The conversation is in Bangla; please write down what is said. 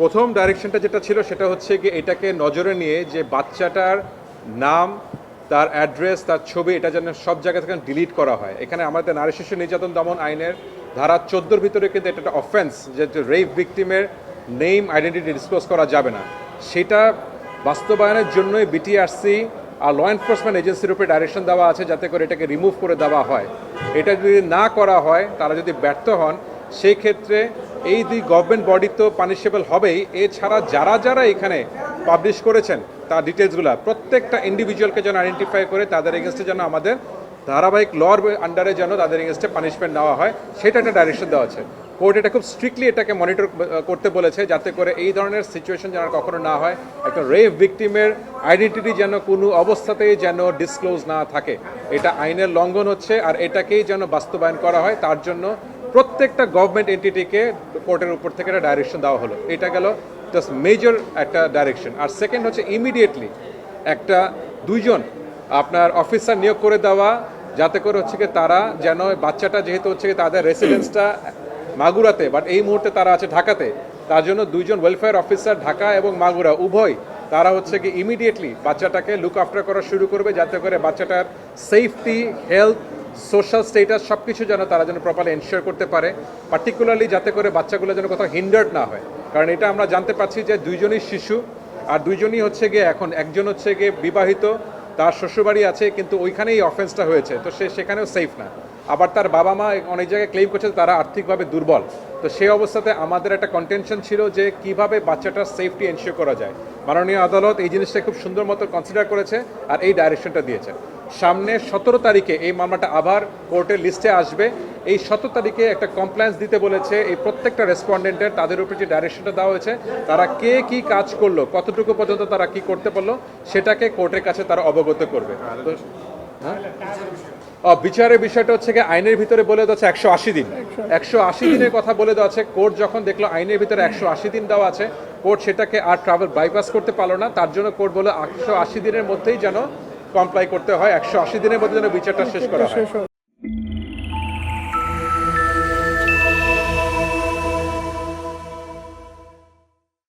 প্রথম ডাইরেকশনটা যেটা ছিল সেটা হচ্ছে কি এটাকে নজরে নিয়ে যে বাচ্চাটার নাম, তার অ্যাড্রেস তার ছবি, এটা যেন সব জায়গা থেকে ডিলিট করা হয়। এখানে আমাদের নারী শিশু নির্যাতন দমন আইনের ধারা চোদ্দোর ভিতরে কিন্তু এটা একটা অফেন্স যে রেপ ভিকটিমের নেম আইডেন্টিটি ডিসক্লোজ করা যাবে না। সেটা বাস্তবায়নের জন্যই বিটিআরসি আর ল এনফোর্সমেন্ট এজেন্সির উপরে ডাইরেকশন দেওয়া আছে যাতে করে এটাকে রিমুভ করে দেওয়া হয়। এটা যদি না করা হয়, তারা যদি ব্যর্থ হন সেই ক্ষেত্রে এই দুই গভর্নমেন্ট বডি তো পানিশেবল হবেই। এছাড়া যারা যারা এখানে পাবলিশ করেছেন, তার ডিটেলসগুলো প্রত্যেকটা ইন্ডিভিজুয়ালকে যেন আইডেন্টিফাই করে, তাদের এগেনস্টে যেন আমাদের ধারাবাহিক লর আন্ডারে যেন তাদের এগেনস্টে পানিশমেন্ট নেওয়া হয়, সেটা একটা ডাইরেকশন দেওয়া আছে। কোর্ট এটা খুব স্ট্রিক্টলি এটাকে মনিটর করতে বলেছে, যাতে করে এই ধরনের সিচুয়েশন যেন কখনো না হয়, একটা রেপ ভিকটিমের আইডেন্টিটি যেন কোনো অবস্থাতেই যেন ডিসক্লোজ না থাকে। এটা আইনের লঙ্ঘন হচ্ছে, আর এটাকেই যেন বাস্তবায়ন করা হয়, তার জন্য প্রত্যেকটা গভর্নমেন্ট এন্টিটিকে কোর্টের উপর থেকে একটা ডাইরেকশন দেওয়া হলো। এটা গেল জাস্ট মেজর একটা ডাইরেকশন আর সেকেন্ড হচ্ছে ইমিডিয়েটলি একটা দুইজন আপনার অফিসার নিয়োগ করে দেওয়া, যাতে করে হচ্ছে কি তারা যেন বাচ্চাটা যেহেতু হচ্ছে কি তাদের রেসিডেন্সটা মাগুরাতে বাট এই মুহূর্তে তারা আছে ঢাকাতে, তার জন্য দুইজন ওয়েলফেয়ার অফিসার ঢাকা এবং মাগুরা, উভয় তারা হচ্ছে কি ইমিডিয়েটলি বাচ্চাটাকে লুক আফটার করা শুরু করবে, যাতে করে বাচ্চাটার সেফটি হেলথ সোশ্যাল স্টেটাস সব কিছু যেন তারা যেন প্রপারলি এনশিওর করতে পারে পার্টিকুলারলি যাতে করে বাচ্চাগুলো যেন কোথাও হিন্ডার্ড না হয়। কারণ এটা আমরা জানতে পারছি যে দুইজনই শিশু, আর দুইজনই হচ্ছে গিয়ে এখন, একজন হচ্ছে গিয়ে বিবাহিত, তার শ্বশুরবাড়ি আছে, কিন্তু ওইখানেই অফেন্সটা হয়েছে, তো সে সেখানেও সেফ না। আবার তার বাবা মা অনেক জায়গায় ক্লেম করছে তারা আর্থিকভাবে দুর্বল। তো সেই অবস্থাতে আমাদের একটা কন্টেনশন ছিল যে কীভাবে বাচ্চাটার সেফটি এনশিওর করা যায়। মাননীয় আদালত এই জিনিসটা খুব সুন্দর মতো কনসিডার করেছে, আর এই ডাইরেকশনটা দিয়েছে। সামনে সতেরো তারিখে এই মামলাটা আবার কোর্টের লিস্টে আসবে। এই সতেরো তারিখে একটা কমপ্লেন্স দিতে বলেছে এই প্রত্যেকটা রেসপন্ডেন্টের তাদের উপরে যে ডাইরেকশনটা দেওয়া হয়েছে, তারা কে কি কাজ করল, কতটুকু পর্যন্ত তারা কি করতে পারল, সেটাকে কোর্টের কাছে তারা অবগত করবে। হ্যাঁ? বিচারের বিষয়টা হচ্ছে কি আইনের ভিতরে বলে দেওয়া আছে একশো আশি দিন। একশো আশি দিনের কথা বলে দেওয়া আছে, কোর্ট যখন দেখল আইনের ভিতরে একশো আশি দিন দেওয়া আছে, কোর্ট সেটাকে আর ট্রাভেল বাইপাস করতে পারল না। তার জন্য কোর্ট বলে একশো আশি দিনের মধ্যেই যেন কমপ্লাই করতে হয় একশো আশি দিনের মধ্যে যেন বিচারটা শেষ করা হয়।